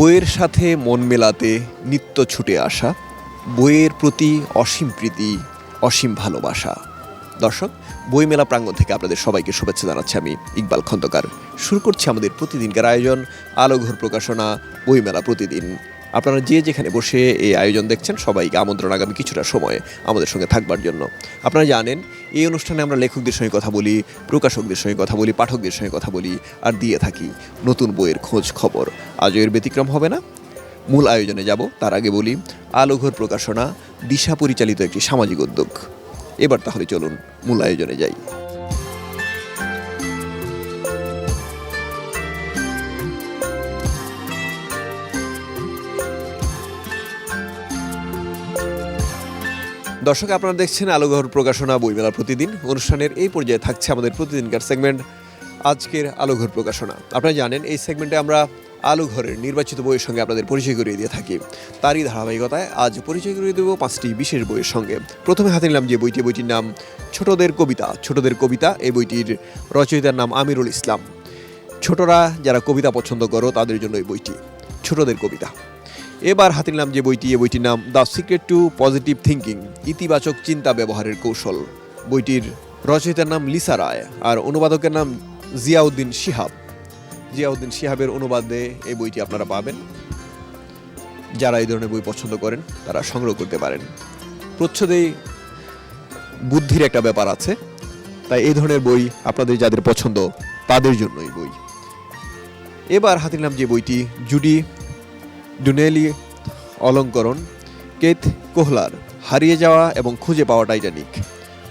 বইয়ের সাথে মন মেলাতে নিত্য ছুটে আসা, বইয়ের প্রতি অসীম প্রীতি, অসীম ভালোবাসা। দর্শক বইমেলা প্রাঙ্গণ থেকে আপনাদের সবাইকে শুভেচ্ছা জানাচ্ছি আমি ইকবাল খন্দকার। শুরু করছি আমাদের প্রতিদিনকার আয়োজন, আলোঘর প্রকাশনা বইমেলা প্রতিদিন। আপনারা যে যেখানে বসে এই আয়োজন দেখছেন, সবাইকে আমন্ত্রণ আগামী কিছুটা সময়ে আমাদের সঙ্গে থাকবার জন্য। আপনারা জানেন, এই অনুষ্ঠানে আমরা লেখকদের সঙ্গে কথা বলি, প্রকাশকদের সঙ্গে কথা বলি, পাঠকদের সঙ্গে কথা বলি, আর দিয়ে থাকি নতুন বইয়ের খোঁজ খবর। আজও এর ব্যতিক্রম হবে না। মূল আয়োজনে যাব, তার আগে বলি, আলোঘর প্রকাশনা, দিশা পরিচালিত একটি সামাজিক উদ্যোগ। এবার তাহলে চলুন, মূল আয়োজনে যাই। দর্শক, আপনারা দেখছেন আলোঘর প্রকাশনা বইমেলা প্রতিদিন। অনুষ্ঠানের এই পর্যায়ে থাকছে আমাদের প্রতিদিনকার সেগমেন্ট, আজকের আলোঘর প্রকাশনা। আপনারা জানেন, এই সেগমেন্টে আমরা আলোঘরের নির্বাচিত বইয়ের সঙ্গে আপনাদের পরিচয় করিয়ে দিয়ে থাকি। তারই ধারাবাহিকতায় আজ পরিচয় করিয়ে দেবো পাঁচটি বিশেষ বইয়ের সঙ্গে। প্রথমে হাতে নিলাম যে বইটি, বইটির নাম ছোটদের কবিতা। ছোটদের কবিতা, এই বইটির রচয়িতার নাম আমিরুল ইসলাম। ছোটরা যারা কবিতা পছন্দ করো, তাদের জন্য এই বইটি। ছোটদের কবিতা। এবার হাতে নিলাম যে বইটি এই বইটির নাম the secret to positive thinking ইতিবাচক চিন্তা ব্যবহারের কৌশল। বইটির রচয়িতার নাম লিসা রায় আর অনুবাদকের নাম জিয়াউদ্দিন শিহাব। জিয়াউদ্দিন শিহাবের অনুবাদে এই বইটি আপনারা পাবেন। যারা এই ধরনের বই পছন্দ করেন, তারা সংগ্রহ করতে পারেন। প্রচ্ছদেই বুদ্ধির একটা ব্যাপার আছে, তাই এই ধরনের বই আপনাদের যাদের পছন্দ, তাদের জন্য এই বই। এবার হাতে নিলাম যে বইটি, জুডি ডুনেলি অলঙ্করণ, কেথ কোহলার, হারিয়ে যাওয়া এবং খুঁজে পাওয়া টাইটানিক।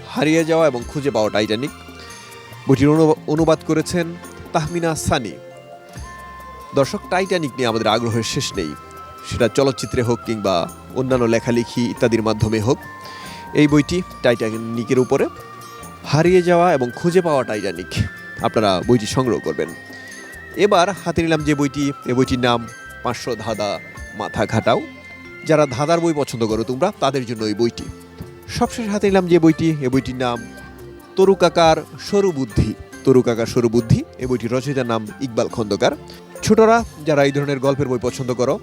হারিয়ে যাওয়া এবং খুঁজে পাওয়া টাইটানিক বইটির অনু- অনুবাদ করেছেন তাহমিনা সানি। দর্শক, টাইটানিক নিয়ে আমাদের আগ্রহের শেষ নেই। সেটা চলচ্চিত্রে হোক কিংবা অন্যান্য লেখালেখি ইত্যাদির মাধ্যমে হোক, এই বইটি টাইটানিকের উপরে হারিয়ে যাওয়া এবং খুঁজে পাওয়া টাইটানিক। আপনারা বইটি সংগ্রহ করবেন। এবার হাতে নিলাম যে বইটি, এ বইটির নাম পাঁচশো ধাঁধা মাথা ঘাটাও। যারা ধাঁধার বই পছন্দ করো তোমরা, তাদের জন্য এই বইটি। সবশেষ হাতে নিলাম যে বইটি, এ বইটির নাম তরুকাকার সরু বুদ্ধি তরু কাকার সরু বুদ্ধি এ বইটির রচয়িতার নাম ইকবাল খন্দকার। ছোটরা যারা এই ধরনের গল্পের বই পছন্দ করো,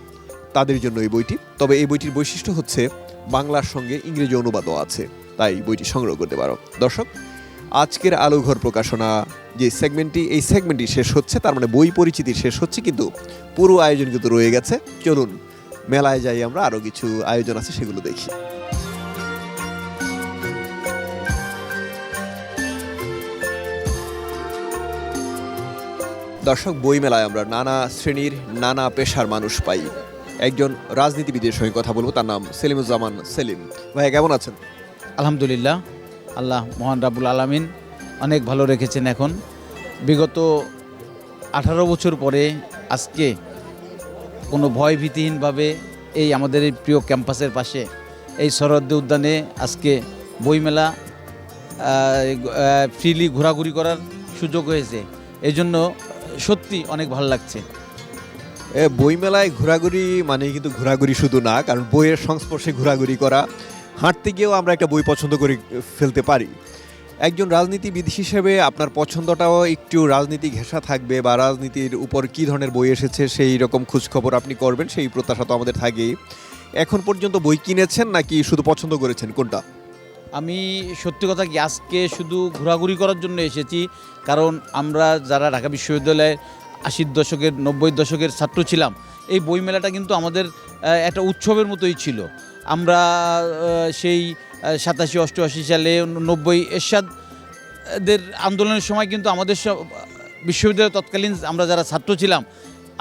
তাদের জন্য এই বইটি। তবে এই বইটির বৈশিষ্ট্য হচ্ছে, বাংলার সঙ্গে ইংরেজি অনুবাদও আছে। তাই বইটি সংগ্রহ করতে পারো। দর্শক আজকের আলোঘর প্রকাশনা। যে সেগমেন্টটি এই সেগমেন্টটি শেষ হচ্ছে, তার মানে বই পরিচিতি শেষ হচ্ছে, কিন্তু পুরো আয়োজন কিন্তু রয়ে গেছে। চলুন, মেলায় যাই আমরা আরও কিছু আয়োজন আছে, সেগুলো দেখি। দর্শক বই মেলায় আমরা নানা শ্রেণির নানা পেশার মানুষ পাই। একজন রাজনীতিবিদের সঙ্গে কথা বলব, তার নাম সেলিমুজ্জামান সেলিম। ভাই কেমন আছেন? আলহামদুলিল্লাহ। আল্লাহ মহান রাবুল আলামিন অনেক ভালো রেখেছেন এখন। বিগত আঠারো বছর পরে আজকে কোনো ভয়ভীতিহীনভাবে এই আমাদের এই প্রিয় ক্যাম্পাসের পাশে এই শরদ্দ উদ্যানে আজকে বইমেলা ফ্রিলি ঘোরাঘুরি করার সুযোগ হয়েছে। এই জন্য সত্যি অনেক ভালো লাগছে। বইমেলায় ঘোরাঘুরি মানে কিন্তু ঘোরাঘুরি শুধু না, কারণ বইয়ের সংস্পর্শে ঘোরাঘুরি করা হাঁটতে গিয়েও আমরা একটা বই পছন্দ করে ফেলতে পারি। একজন রাজনীতিবিদ হিসেবে আপনার পছন্দটাও একটু রাজনীতি ঘেঁষা থাকবে বা রাজনীতির উপর কী ধরনের বই এসেছে, সেই রকম খোঁজখবর আপনি করবেন, সেই প্রত্যাশা তো আমাদের থাকেই। এখন পর্যন্ত বই কিনেছেন নাকি শুধু পছন্দ করেছেন, কোনটা? আমি সত্যি কথা কি, আজকে শুধু ঘোরাঘুরি করার জন্য এসেছি, কারণ আমরা যারা ঢাকা বিশ্ববিদ্যালয়ে আশির দশকের নব্বই দশকের ছাত্র ছিলাম, এই বইমেলাটা কিন্তু আমাদের একটা উৎসবের মতোই ছিল। আমরা সেই সাতাশি অষ্টআশি সালে নব্বই এরশাদদের আন্দোলনের সময় কিন্তু আমাদের সব, বিশ্ববিদ্যালয় তৎকালীন আমরা যারা ছাত্র ছিলাম,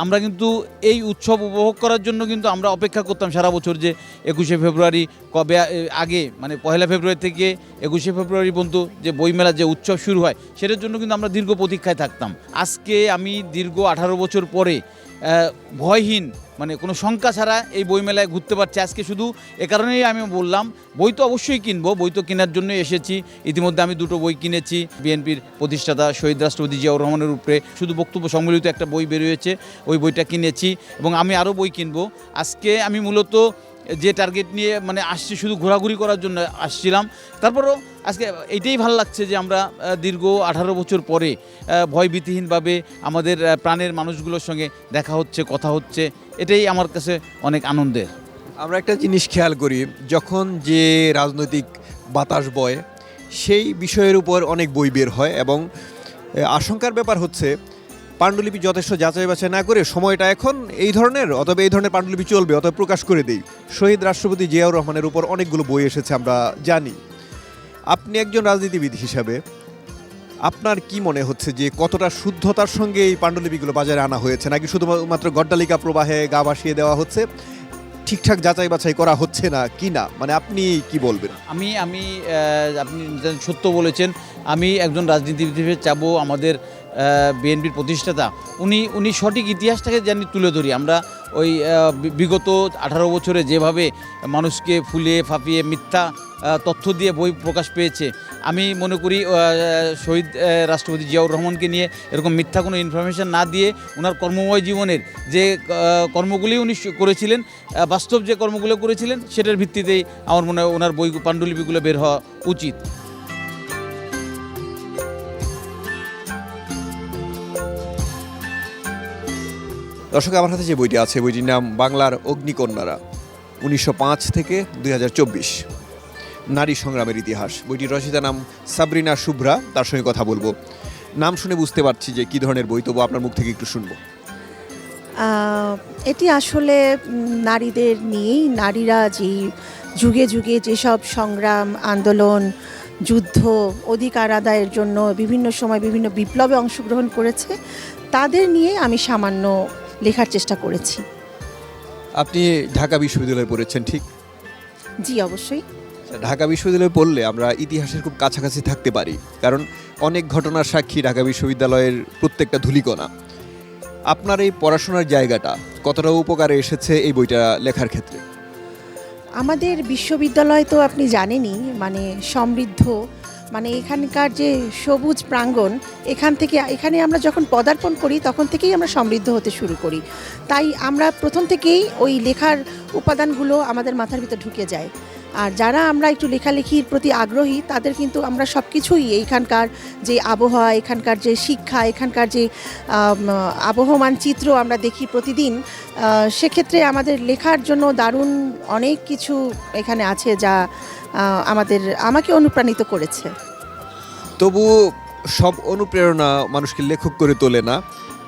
আমরা কিন্তু এই উৎসব উপভোগ করার জন্য কিন্তু আমরা অপেক্ষা করতাম সারা বছর যে একুশে ফেব্রুয়ারি কবে আগে মানে পয়লা ফেব্রুয়ারি থেকে একুশে ফেব্রুয়ারি পর্যন্ত যে বইমেলার যে উৎসব শুরু হয়, সেটার জন্য কিন্তু আমরা দীর্ঘ প্রতীক্ষায় থাকতাম। আজকে আমি দীর্ঘ আঠারো বছর পরে ভয়হীন মানে কোনো শঙ্কা ছাড়া এই বইমেলায় ঘুরতে পারছে। আজকে শুধু এ কারণেই আমি বললাম, বই তো অবশ্যই কিনবো, বই তো কেনার জন্যই এসেছি। ইতিমধ্যে আমি দুটো বই কিনেছি, বিএনপির প্রতিষ্ঠাতা শহীদ রাষ্ট্রপতি জিয়াউর রহমানের উপরে শুধু বক্তব্য সম্মিলিত একটা বই বেরিয়েছে, ওই বইটা কিনেছি এবং আমি আরও বই কিনবো। আজকে আমি মূলত যে টার্গেট নিয়ে মানে আসছি শুধু ঘোরাঘুরি করার জন্য আসছিলাম, তারপরও আজকে এটাই ভালো লাগছে যে আমরা দীর্ঘ আঠারো বছর পরে ভয়ভীতিহীনভাবে আমাদের প্রাণের মানুষগুলোর সঙ্গে দেখা হচ্ছে, কথা হচ্ছে, এটাই আমার কাছে অনেক আনন্দের। আমরা একটা জিনিস খেয়াল করি, যখন যে রাজনৈতিক বাতাস বয়, সেই বিষয়ের উপর অনেক বই বের হয় এবং আশঙ্কার ব্যাপার হচ্ছে, পাণ্ডুলিপি যথেষ্ট যাচাই বাছাই না করে সময়টা এখন এই ধরনের, অথবা এই ধরনের পাণ্ডুলিপি চলবে, অথবা প্রকাশ করে দেই। শহীদ রাষ্ট্রপতি জিয়াউর রহমানের উপর অনেকগুলো বই এসেছে, আমরা জানি। আপনি একজন রাজনীতিবিদ হিসাবে আপনার কি মনে হচ্ছে যে কতটা শুদ্ধতার সঙ্গে এই পাণ্ডুলিপিগুলো বাজারে আনা হয়েছে? নাকি শুধুমাত্র গড্ডালিকা প্রবাহে গা ভাসিয়ে দেওয়া হচ্ছে? ঠিকঠাক যাচাই বাছাই করা হচ্ছে না, কি না? মানে আপনি কি বলবেন? আমি আমি আপনি সত্য বলেছেন, আমি একজন রাজনীতিবিদ হিসেবে চাবো আমাদের বিএনপির প্রতিষ্ঠাতা, উনি উনি সঠিক ইতিহাসটাকে জানি তুলে ধরি। আমরা ওই বিগত আঠারো বছরে যেভাবে মানুষকে ফুলিয়ে ফাঁপিয়ে মিথ্যা তথ্য দিয়ে বই প্রকাশ পেয়েছে, আমি মনে করি শহীদ রাষ্ট্রপতি জিয়াউর রহমানকে নিয়ে এরকম মিথ্যা কোনো ইনফরমেশন না দিয়ে ওনার কর্মময় জীবনের যে কর্মগুলি উনি করেছিলেন বাস্তব যে কর্মগুলো করেছিলেন, সেটার ভিত্তিতেই আমার মনে হয় ওনার বই, পাণ্ডুলিপিগুলো বের হওয়া উচিত। দর্শক, আমার হাতে যে বইটি আছে, বইটির নাম বাংলার অগ্নিকন্যারা, উনিশশো পাঁচ থেকে দু হাজার চব্বিশ। নারী সংগ্রামের ইতিহাস। বইটির রচিতা নাম সাবরিনা শুভ্রা, তার সঙ্গে কথা বলব। নাম শুনে বুঝতে পারছি যে কি ধরনের বই তবু আপনার মুখ থেকে একটু শুনব। এটি আসলে নারীদের নিয়েই, নারীরা যে যুগে যুগে যেসব সংগ্রাম, আন্দোলন, যুদ্ধ, অধিকার আদায়ের জন্য বিভিন্ন সময় বিভিন্ন বিপ্লবে অংশগ্রহণ করেছে, তাদের নিয়ে আমি সামান্য লেখার চেষ্টা করেছি। আপনি ঢাকা বিশ্ববিদ্যালয়ে পড়েছেন ঠিক? জি অবশ্যই। ঢাকা বিশ্ববিদ্যালয়ে পড়লে আমরা ইতিহাসের খুব কাছাকাছি থাকতে পারি কারণ অনেক ঘটনার সাক্ষী ঢাকা বিশ্ববিদ্যালয়ের প্রত্যেকটা ধুলিকণা। আপনার এই পড়াশোনার জায়গাটা কতটা উপকারে এসেছে এই বইটা লেখার ক্ষেত্রে? আমাদের বিশ্ববিদ্যালয় তো আপনি জানেনই মানে সমৃদ্ধ। মানে এখানকার যে সবুজ প্রাঙ্গণ, এখান থেকে, এখানে আমরা যখন পদার্পণ করি, তখন থেকেই আমরা সমৃদ্ধ হতে শুরু করি। তাই আমরা প্রথম থেকেই ওই লেখার উপাদানগুলো আমাদের মাথার ভিতর ঢুকে যায়। আর যারা আমরা একটু লেখালেখির প্রতি আগ্রহী, তাদের কিন্তু আমরা সব কিছুই এইখানকার যে আবহাওয়া, এখানকার যে শিক্ষা, এখানকার যে আবহমান চিত্র আমরা দেখি প্রতিদিন সেক্ষেত্রে আমাদের লেখার জন্য দারুণ অনেক কিছু এখানে আছে যা আমাদের আমাকে অনুপ্রাণিত করেছে। তবু সব অনুপ্রেরণা মানুষকে লেখক করে তোলে না।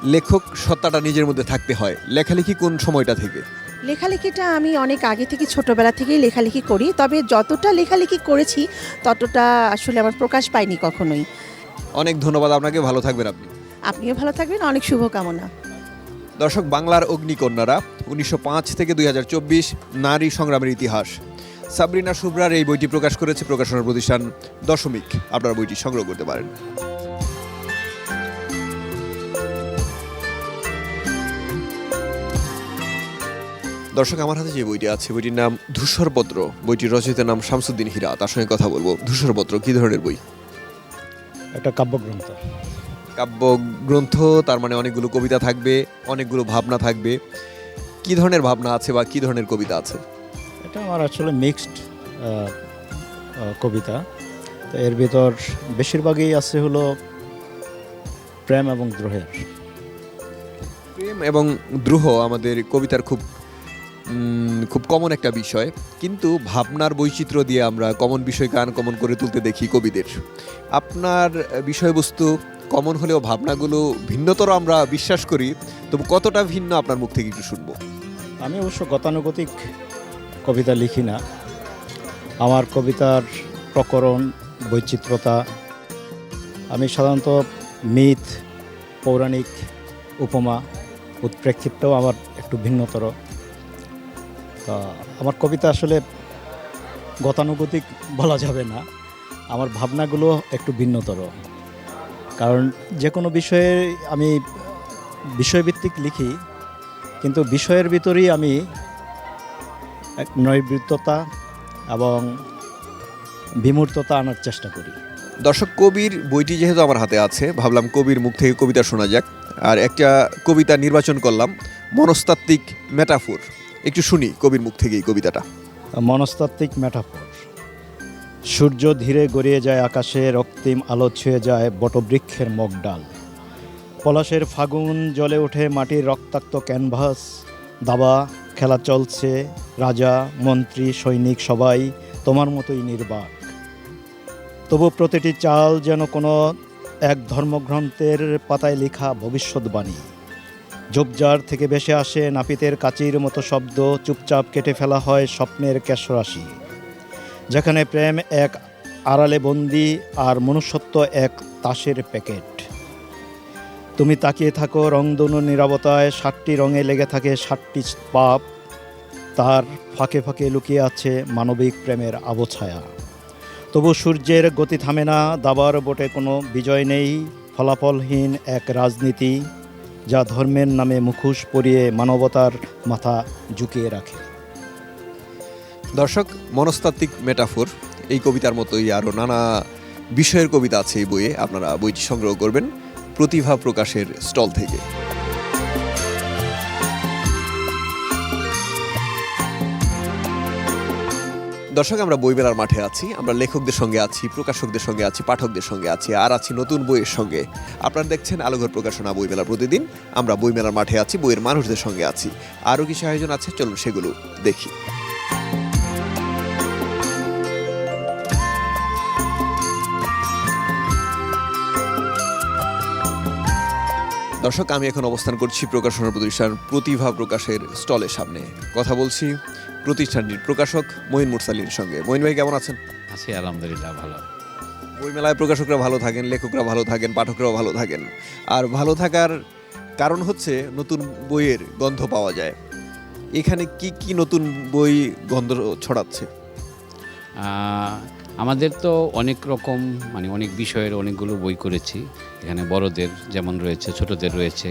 লেখক সত্তাটা নিজের মধ্যে থাকতে হয়। লেখালেখি কোন সময়টা থেকে? লেখালেখিটা আমি অনেক আগে থেকে ছোটবেলা থেকেই লেখালেখি করি। তবে যতটা লেখালেখি করেছি ততটা আসলে আমার প্রকাশ পাইনি কখনোই। অনেক ধন্যবাদ আপনাকে ভালো থাকবেন আপনি। আপনিও ভালো থাকবেন অনেক শুভকামনা। দর্শক বাংলার অগ্নিকন্যারা উনিশশো পাঁচ থেকে দুই হাজার চব্বিশ নারী সংগ্রামের ইতিহাস। সাবরিনা শুভ্রার এই বইটি প্রকাশ করেছে প্রকাশনা প্রতিষ্ঠান দশমিক। আপনারা বইটি সংগ্রহ করতে পারেন। দর্শক আমার হাতে যে বইটি আছে বইটির নাম ধূসরপত্র। বইটির রচয়িতার নাম শামসুদ্দিন হীরা তার সঙ্গে কথা বলব। ধূসরপত্র কি ধরনের বই? একটা কাব্যগ্রন্থ। কাব্য গ্রন্থ তার মানে অনেকগুলো কবিতা থাকবে অনেকগুলো ভাবনা থাকবে। কি ধরনের ভাবনা আছে বা কি ধরনের কবিতা আছে? এটা আমার আসলে মিক্সড কবিতা। তো এর ভিতর বেশিরভাগই আছে হলো প্রেম এবং দ্রোহের। প্রেম এবং দ্রোহ আমাদের কবিতার খুব খুব কমন একটা বিষয়। কিন্তু ভাবনার বৈচিত্র্য দিয়ে আমরা কমন বিষয়কে আনকমন করে তুলতে দেখি কবিদের। আপনার বিষয়বস্তু কমন হলেও ভাবনাগুলো ভিন্নতর আমরা বিশ্বাস করি তবু কতটা ভিন্ন আপনার মুখ থেকে একটু শুনব? আমি অবশ্য গতানুগতিক কবিতা লিখি না। আমার কবিতার প্রকরণ বৈচিত্র্যতা আমি সাধারণত মিথ, পৌরাণিক উপমা উৎপ্রেক্ষিতটাও আমার একটু ভিন্নতর। তা আমার কবিতা আসলে গতানুগতিক বলা যাবে না। আমার ভাবনাগুলো একটু ভিন্নতর। কারণ যে কোনো বিষয়ে আমি বিষয়ভিত্তিক লিখি, কিন্তু বিষয়ের ভিতরেই আমি এক নৈবৃত্ততা এবং বিমূর্ততা আনার চেষ্টা করি। দর্শক কবির বইটি যেহেতু আমার হাতে আছে ভাবলাম কবির মুখ থেকে কবিতা শোনা যাক। আর একটা কবিতা নির্বাচন করলাম মনস্তাত্ত্বিক মেটাফোর। একটু শুনি কবির মুখ থেকে এই কবিতাটা। মনস্তাত্ত্বিক মেটাফোর। সূর্য ধীরে গড়িয়ে যায় আকাশে রক্তিম আলো ছুঁয়ে যায় বটবৃক্ষের মগডাল। পলাশের ফাগুন জ্বলে ওঠে মাটির রক্তাক্ত ক্যানভাস দাবা খেলা চলছে, রাজা, মন্ত্রী, সৈনিক, সবাই তোমার মতোই নির্বাক। তবু প্রতিটি চাল যেন কোনো এক ধর্মগ্রন্থের পাতায় লেখা ভবিষ্যৎবাণী। ঝোপঝাড় থেকে ভেসে আসে নাপিতের কাচির মতো শব্দ, চুপচাপ কেটে ফেলা হয় স্বপ্নের কেশরাশি। যেখানে প্রেম এক আড়ালে বন্দি আর মনুষ্যত্ব এক তাসের প্যাকেট। তুমি তাকিয়ে থাকো রংধনু নিরাপত্তায় ষাটটি রঙে লেগে থাকে ষাটটি পাপ। তার ফাঁকে ফাঁকে লুকিয়ে আছে মানবিক প্রেমের আবছায়া। তবু সূর্যের গতি থামে না, দাবার বোটে কোনো বিজয় নেই, ফলাফলহীন এক রাজনীতি, যা ধর্মের নামে মুখোশ পরিয়ে মানবতার মাথা ঝুঁকিয়ে রাখে। দর্শক, মনস্তাত্ত্বিক মেটাফোর। এই কবিতার মতোই আরও নানা বিষয়ের কবিতা আছে এই বইয়ে, আপনারা বইটি সংগ্রহ করবেন। প্রতিভা প্রকাশের স্টল থেকে। দর্শক, আমরা বইমেলার মাঠে আছি, আমরা লেখকদের সঙ্গে আছি, প্রকাশকদের সঙ্গে আছি, পাঠকদের সঙ্গে আছি, আর আছি নতুন বইয়ের সঙ্গে। আপনারা দেখছেন আলোঘর প্রকাশনা বইমেলা প্রতিদিন, আমরা বইমেলার মাঠে আছি, বইয়ের মানুষদের সঙ্গে আছি। আরও কিছু আয়োজন আছে, চলুন সেগুলো দেখি। দর্শক আমি এখন অবস্থান করছি প্রকাশনা প্রতিষ্ঠান প্রতিভা প্রকাশের স্টলের সামনে। কথা বলছি প্রতিষ্ঠানটির প্রকাশক মহিন মুরসালির সঙ্গে। মহিন ভাই কেমন আছেন? আছি আলহামদুলিল্লাহ ভালো। বইমেলায় প্রকাশকরা ভালো থাকেন লেখকরা ভালো থাকেন পাঠকরাও ভালো থাকেন। আর ভালো থাকার কারণ হচ্ছে নতুন বইয়ের গন্ধ পাওয়া যায়। এখানে কি কি নতুন বই গন্ধ ছড়াচ্ছে? আমাদের তো অনেক রকম মানে অনেক বিষয়ের অনেকগুলো বই করেছি। এখানে বড়দের যেমন রয়েছে, ছোটদের রয়েছে,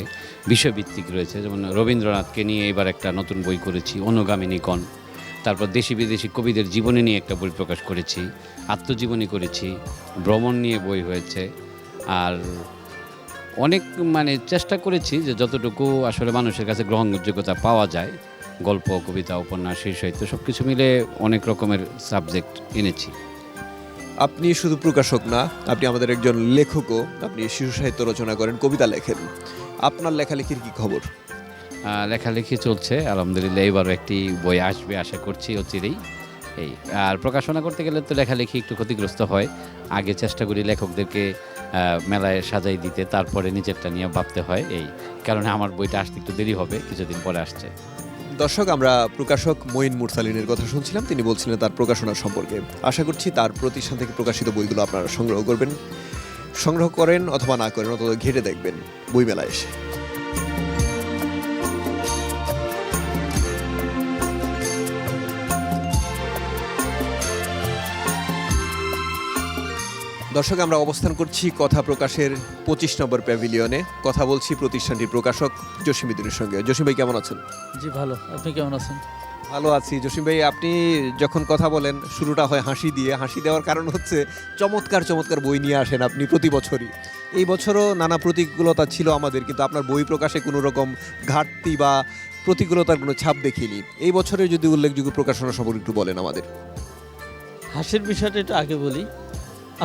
বিষয়ভিত্তিক রয়েছে। যেমন রবীন্দ্রনাথকে নিয়ে এবার একটা নতুন বই করেছি অনুগামিনী কণ তারপর দেশি বিদেশি কবিদের জীবনী নিয়ে একটা বই প্রকাশ করেছি, আত্মজীবনী করেছি, ভ্রমণ নিয়ে বই হয়েছে। আর অনেক মানে চেষ্টা করেছি যে যতটুকু আসলে মানুষের কাছে গ্রহণযোগ্যতা পাওয়া যায়, গল্প, কবিতা, উপন্যাস, সেই সাহিত্য সব কিছু মিলে অনেক রকমের সাবজেক্ট এনেছি। আপনি শুধু প্রকাশক না, আপনি আমাদের একজন লেখকও। আপনি শিশু সাহিত্য রচনা করেন, কবিতা লেখেন। আপনার লেখালেখির কি খবর? লেখালেখি চলছে, আলহামদুলিল্লাহ এবারও একটি বই আসবে, আশা করছি অচিরেই। এই, আর প্রকাশনা করতে গেলে তো লেখালেখি একটু ক্ষতিগ্রস্ত হয়। আগে চেষ্টা করি লেখকদেরকে মেলায় সাজাই দিতে, তারপরে নিজেরটা নিয়ে ভাবতে হয়, এই। কারণে আমার বইটা আসতে একটু দেরি হবে, কিছুদিন পরে আসছে। দর্শক, আমরা প্রকাশক মঈন মুরসালিনের কথা শুনছিলাম। তিনি বলছিলেন তার প্রকাশনা সম্পর্কে। আশা করছি তার প্রতিষ্ঠান থেকে প্রকাশিত বইগুলো আপনারা সংগ্রহ করবেন। সংগ্রহ করেন অথবা না করেন, অথবা ঘেটে দেখবেন। বইমেলায় এসে। দর্শক আমরা অবস্থান করছি কথা প্রকাশের পঁচিশ নম্বর প্যাভিলিয়নে। কথা বলছি প্রতিষ্ঠানটির প্রকাশক জসিমিদুরের সঙ্গে। জসিম ভাই কেমন আছেন? জি ভালো। আপনি কেমন আছেন? ভালো আছি। জসিম ভাই আপনি যখন কথা বলেন শুরুটা হয় হাসি দিয়ে। হাসি দেওয়ার কারণ হচ্ছে চমৎকার চমৎকার বই নিয়ে আসেন আপনি প্রতি বছরই। এই বছরও নানা প্রতিকূলতা ছিল আমাদের কিন্তু আপনার বই প্রকাশে কোনো রকম ঘাটতি বা প্রতিকূলতার কোনো ছাপ দেখিনি। এই বছরে যদি উল্লেখযোগ্য প্রকাশনা সম্পর্কে একটু বলেন আমাদের। হাসির বিষয়টা একটু আগে বলি।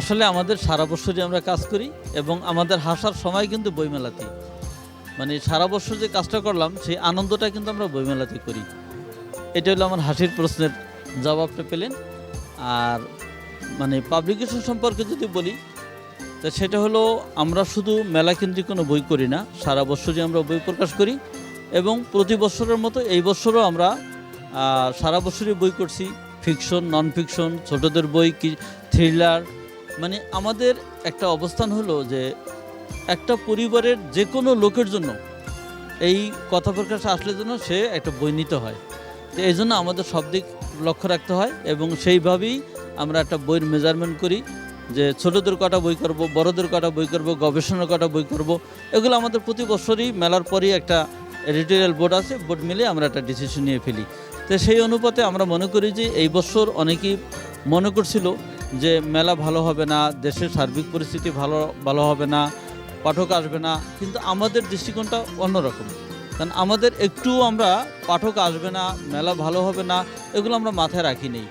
আসলে আমাদের সারা বছরই আমরা কাজ করি এবং আমাদের হাসার সময় কিন্তু বইমেলাতে মানে সারা বছর যে কাজটা করলাম, সেই আনন্দটা কিন্তু আমরা বইমেলাতে করি। এটা হলো আমার হাসির প্রশ্নের জবাবটা পেলেন। আর মানে পাবলিকেশন সম্পর্কে যদি বলি, তা সেটা হলো আমরা শুধু মেলা কেন্দ্রিক কোনো বই করি না, সারা বছরই আমরা বই প্রকাশ করি এবং প্রতি বছরের মতো এই বছরও আমরা সারা বছরই বই করছি। ফিকশন নন ফিকশন ছোটদের বই, কি থ্রিলার মানে আমাদের একটা অবস্থান হলো যে একটা পরিবারের যে কোনো লোকের জন্য এই কথা প্রকাশ আসলে জন্য সে একটা বই নিতে হয়। তো এই জন্য আমাদের সব দিক লক্ষ্য রাখতে হয় এবং সেইভাবেই আমরা একটা বইয়ের মেজারমেন্ট করি যে ছোটদের কটা বই করব, বড়দের কটা বই করব, গবেষণার কটা বই করব। এগুলো আমাদের প্রতি বছরই মেলার পরেই একটা এডিটোরিয়াল বোর্ড আছে বোর্ড মিলে আমরা একটা ডিসিশন নিয়ে ফেলি। তো সেই অনুপাতে আমরা মনে করি যে এই বছর অনেকেই মনে করছিল যে মেলা ভালো হবে না, দেশের সার্বিক পরিস্থিতি ভালো ভালো হবে না, পাঠক আসবে না, কিন্তু আমাদের দৃষ্টিকোণটা অন্যরকম। কারণ আমাদের একটু আমরা পাঠক আসবে না, মেলা ভালো হবে না, এগুলো আমরা মাথায় রাখি রাখিনি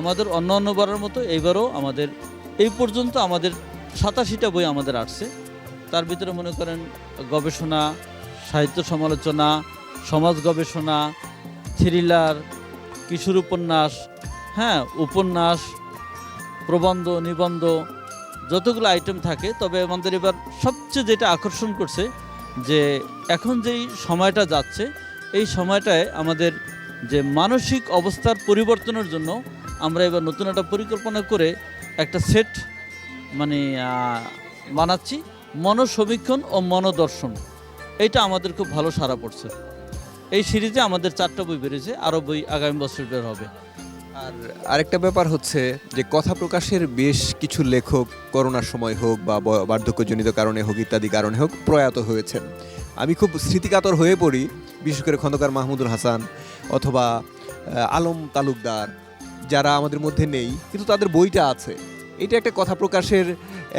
আমাদের অন্য অন্যবারের মতো এইবারও আমাদের, এই পর্যন্ত আমাদের সাতাশিটা বই আমাদের আসছে। তার ভিতরে মনে করেন গবেষণা, সাহিত্য সমালোচনা, সমাজ গবেষণা, থ্রিলার, কিশোর উপন্যাস হ্যাঁ উপন্যাস প্রবন্ধ, নিবন্ধ, যতগুলো আইটেম থাকে, তবে আমাদের এবার সবচেয়ে যেটা আকর্ষণ করছে যে এখন যেই সময়টা যাচ্ছে, এই সময়টায় আমাদের যে মানসিক অবস্থার পরিবর্তনের জন্য আমরা এবার নতুন একটা পরিকল্পনা করে একটা সেট মানে বানাচ্ছি মনসমীক্ষণ ও মনোদর্শন। এটা আমাদের খুব ভালো সাড়া পড়ছে। এই সিরিজে আমাদের চারটা বই বেরিয়েছে, আরও বই আগামী বছর বের হবে। আর আরেকটা ব্যাপার হচ্ছে যে কথা প্রকাশের বেশ কিছু লেখক করোনার সময় হোক বা বার্ধক্যজনিত কারণে হোক ইত্যাদি কারণে হোক প্রয়াত হয়েছেন। আমি খুব স্মৃতিকাতর হয়ে পড়ি, বিশেষ করে খন্দকার মাহমুদুল হাসান অথবা আলম তালুকদার, যারা আমাদের মধ্যে নেই, কিন্তু তাদের বইটা আছে। এটা একটা কথা প্রকাশের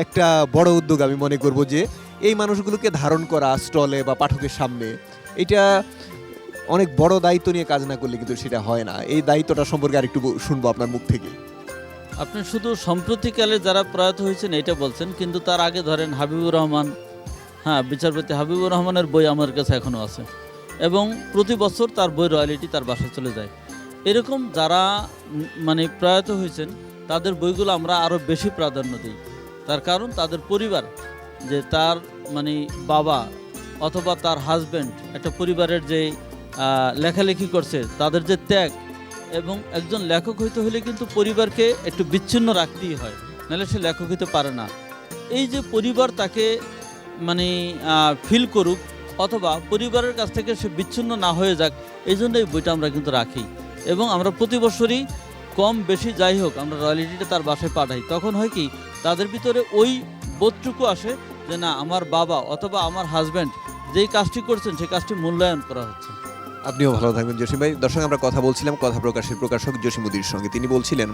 একটা বড় উদ্যোগ আমি মনে করব যে, এই মানুষগুলোকে ধারণ করা স্টলে বা পাঠকের সামনে, এটা অনেক বড় দায়িত্ব নিয়ে কাজ না করলে কিন্তু সেটা হয় না। এই দায়িত্বটা সম্পর্কে আরেকটু শুনব আপনার মুখ থেকে। আপনি শুধু সম্প্রতিকালে যারা প্রয়াত হয়েছেন এটা বলছেন, কিন্তু তার আগে ধরেন হাবিবুর রহমান হ্যাঁ বিচারপতি হাবিবুর রহমানের বই আমার কাছে এখনও আছে। এবং প্রতি বছর তার বই রয়্যালিটি তার বাসায় চলে যায়। এরকম যারা মানে প্রয়াত হয়েছেন, তাদের বইগুলো আমরা আরও বেশি প্রাধান্য দিই। তার কারণ তাদের পরিবার, যে তার মানে বাবা অথবা তার হাজব্যান্ড একটা পরিবারের যে লেখালেখি করছে, তাদের যে ত্যাগ, এবং একজন লেখক হইতে হলে কিন্তু পরিবারকে একটু বিচ্ছিন্ন রাখতেই হয়, নাহলে সে লেখক হতে পারে না। এই যে পরিবার তাকে মানে ফিল করুক, অথবা পরিবারের কাছ থেকে সে বিচ্ছিন্ন না হয়ে যাক, এই জন্য এই বইটা আমরা কিন্তু রাখি। এবং আমরা প্রতি বছরই কম বেশি যাই হোক, আমরা রয়্যালিটিটা তার বাসায় পাঠাই, তখন হয় কি, তাদের ভিতরে ওই বোধটুকু আসে যে, না, আমার বাবা অথবা আমার হাজব্যান্ড যেই কাজটি করছেন, সেই কাজটি মূল্যায়ন করা হচ্ছে। আপনিও ভালো থাকবেন, জসিম ভাই। দর্শক, আমরা কথা বলছিলাম কথা প্রকাশের প্রকাশক জসিমুদ্দির সঙ্গে। তিনি বলছিলেন,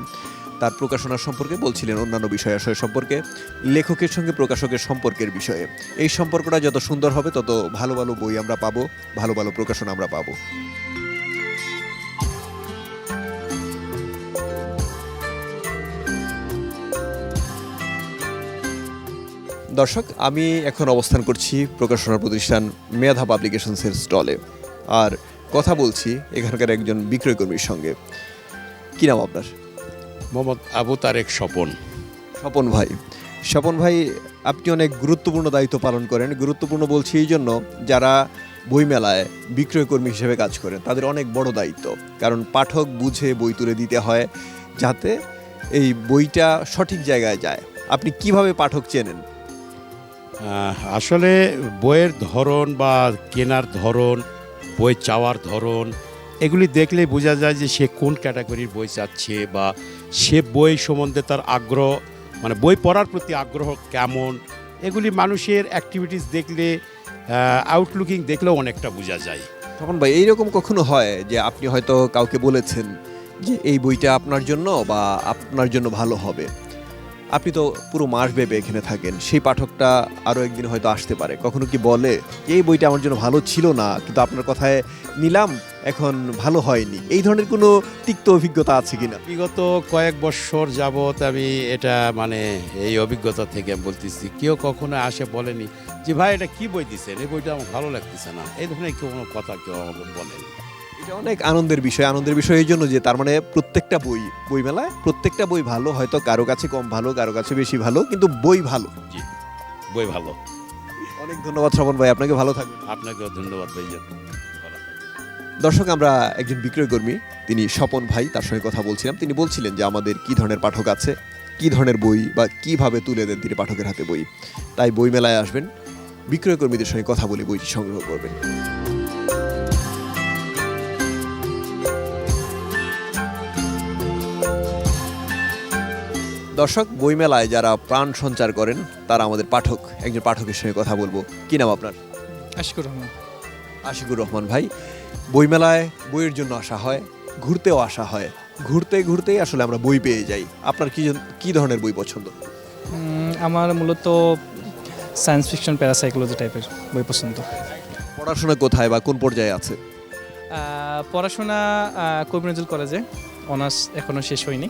তার প্রকাশনা সম্পর্কে বলছিলেন অন্যান্য বিষয় আশয় সম্পর্কে, লেখকের সঙ্গে প্রকাশকের সম্পর্কের বিষয়ে। এই সম্পর্কটা যত সুন্দর হবে, তত ভালো ভালো বই আমরা পাবো, ভালো ভালো প্রকাশনা আমরা পাবো। দর্শক, আমি এখন অবস্থান করছি প্রকাশনা প্রতিষ্ঠান মেধা পাবলিকেশনসের স্টলে। আর কথা বলছি এখানকার একজন বিক্রয়কর্মীর সঙ্গে। কি নাম আপনার? মোহাম্মদ আবু তারেক স্বপন। স্বপন ভাই। স্বপন ভাই আপনি অনেক গুরুত্বপূর্ণ দায়িত্ব পালন করেন। গুরুত্বপূর্ণ বলছি এই জন্য যারা বইমেলায় বিক্রয়কর্মী হিসেবে কাজ করেন তাদের অনেক বড় দায়িত্ব। কারণ পাঠক বুঝে বই তুলে দিতে হয় যাতে এই বইটা সঠিক জায়গায় যায়। আপনি কীভাবে পাঠক চেনেন? আসলে বইয়ের ধরন বা কেনার ধরন বই চাওয়ার ধরন, এগুলি দেখলে বোঝা যায় যে সে কোন ক্যাটাগরির বই চাচ্ছে বা সে বই সম্বন্ধে তার আগ্রহ মানে বই পড়ার প্রতি আগ্রহ কেমন? এগুলি মানুষের অ্যাক্টিভিটিস দেখলে আউটলুকিং দেখলেও অনেকটা বোঝা যায়। তখন ভাই, এইরকম কখনো হয় যে আপনি হয়তো কাউকে বলেছেন যে এই বইটা আপনার জন্য বা আপনার জন্য ভালো হবে? আপনি তো পুরো মাস ভেবে এখানে থাকেন, সেই পাঠকটা আরও একদিন হয়তো আসতে পারে। কখনো কি বলে এই বইটা আমার জন্য ভালো ছিল না, কিন্তু আপনার কথায় নিলাম, এখন ভালো হয়নি এই ধরনের কোনো তিক্ত অভিজ্ঞতা আছে কিনা? বিগত কয়েক বছর যাবৎ আমি এটা মানে এই অভিজ্ঞতা থেকে আমি বলতেছি, কেউ কখনো আসে বলেনি যে, ভাই, এটা কি বই দিছেন? এই বইটা আমার ভালো লাগতেছে না। এই ধরনের কোনো কথা কেউ আমাকে বলেনি। অনেক আনন্দের বিষয় আনন্দের বিষয় এই জন্য যে তার মানে প্রত্যেকটা বই বইমেলায় প্রত্যেকটা বই ভালো হয়তো কারও কাছে কম ভালো কারও কাছে বেশি ভালো কিন্তু বই ভালো। জি বই ভালো। অনেক ধন্যবাদ শ্রবণ ভাই আপনাকে ভালো থাকবেন। আপনাকেও ধন্যবাদ ভাইজান দর্শক আমরা একজন বিক্রয় কর্মী তিনি স্বপন ভাই তার সঙ্গে কথা বলছিলাম। তিনি বলছিলেন যে আমাদের কি ধরনের পাঠক আছে কি ধরনের বই বা কীভাবে তুলে দেন তিনি পাঠকের হাতে বই। তাই বই মেলায় আসবেন বিক্রয় কর্মীদের সঙ্গে কথা বলে বইটি সংগ্রহ করবেন। দর্শক বইমেলায় যারা প্রাণ সঞ্চার করেন তারা আমাদের পাঠক একজন পাঠকের সঙ্গে কথা বলব। কি নাম আপনার? আশিকুর রহমান। আশিকুর রহমান ভাই বইমেলায় বইয়ের জন্য আসা হয় ঘুরতেও আসা হয়। ঘুরতে ঘুরতেই আসলে আমরা বই পেয়ে যাই। আপনার কি কি ধরনের বই পছন্দ? আমার মূলত সায়েন্স ফিকশন প্যারাসাইকোলজি টাইপের বই পছন্দ। পড়াশোনা কোথায় বা কোন পর্যায়ে আছে? পড়াশোনা কবি নজরুল কলেজে। অনার্স এখনও শেষ হয়নি।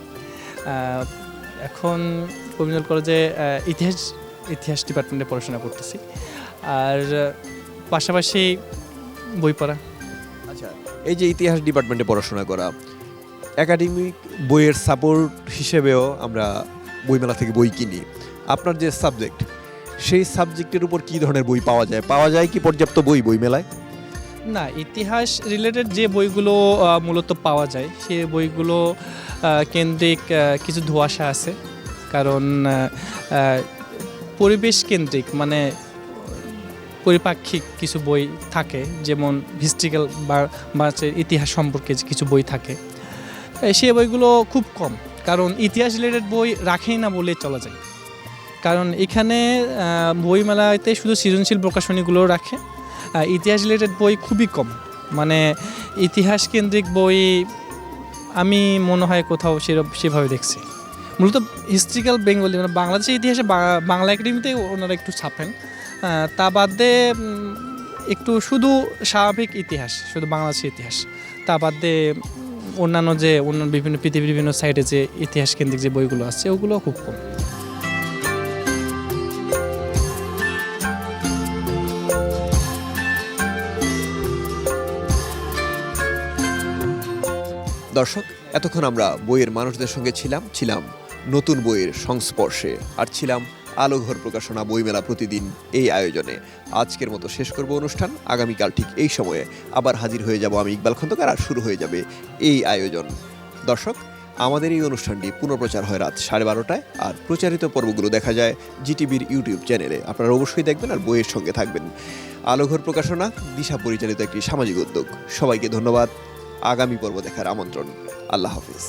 এখন কবিনুল কলেজে ইতিহাস ইতিহাস ডিপার্টমেন্টে পড়াশোনা করতেছি। আর পাশাপাশি বই পড়া। আচ্ছা এই যে ইতিহাস ডিপার্টমেন্টে পড়াশোনা করা একাডেমিক বইয়ের সাপোর্ট হিসেবেও আমরা বইমেলা থেকে বই কিনি। আপনার যে সাবজেক্ট সেই সাবজেক্টের উপর কি ধরনের বই পাওয়া যায়? পাওয়া যায় কি পর্যাপ্ত বই বইমেলায়? না ইতিহাস রিলেটেড যে বইগুলো মূলত পাওয়া যায় সে বইগুলো কেন্দ্রিক কিছু ধোঁয়াশা আছে। কারণ পরিবেশ কেন্দ্রিক মানে পরিপাক্ষিক কিছু বই থাকে যেমন হিস্ট্রিক্যাল বা ইতিহাস সম্পর্কে কিছু বই থাকে। এ, সে বইগুলো খুব কম কারণ ইতিহাস রিলেটেড বই রাখেই না বলে চলা যায়। কারণ এখানে বইমেলাতে শুধু সৃজনশীল প্রকাশনীগুলো রাখে ইতিহাস রিলেটেড বই খুবই কম। মানে ইতিহাস কেন্দ্রিক বই আমি মনে হয় কোথাও সেভাবে দেখছি। মূলত হিস্ট্রিক্যাল বেঙ্গলি মানে বাংলাদেশের ইতিহাসে বাংলা একাডেমিতে ওনারা একটু ছাপেন। তা বাদে একটু শুধু স্বাভাবিক ইতিহাস, শুধু বাংলাদেশের ইতিহাস। তা বাদে অন্যান্য যে, অন্য বিভিন্ন পৃথিবীর বিভিন্ন সাইডে যে ইতিহাস কেন্দ্রিক যে বইগুলো আছে ওগুলো খুব কম। দর্শক, এতক্ষণ আমরা বইয়ের মানুষদের সঙ্গে ছিলাম ছিলাম নতুন বইয়ের সংস্পর্শে, আর ছিলাম আলোঘর প্রকাশনা বইমেলা প্রতিদিন এই আয়োজনে। আজকের মতো শেষ করব অনুষ্ঠান, আগামীকাল ঠিক এই সময়ে আবার হাজির হয়ে যাব আমি ইকবাল খন্দকার, আর শুরু হয়ে যাবে এই আয়োজন। দর্শক, আমাদের এই অনুষ্ঠানটি পুনঃপ্রচার হয় রাত সাড়ে বারোটায়, আর প্রচারিত পর্বগুলো দেখা যায় জিটিভির ইউটিউব চ্যানেলে। আপনারা অবশ্যই দেখবেন আর বইয়ের সঙ্গে থাকবেন। আলোঘর প্রকাশনা, দিশা পরিচালিত একটি সামাজিক উদ্যোগ। সবাইকে ধন্যবাদ। আগামী পর্ব দেখার আমন্ত্রণ। আল্লাহ হাফিজ।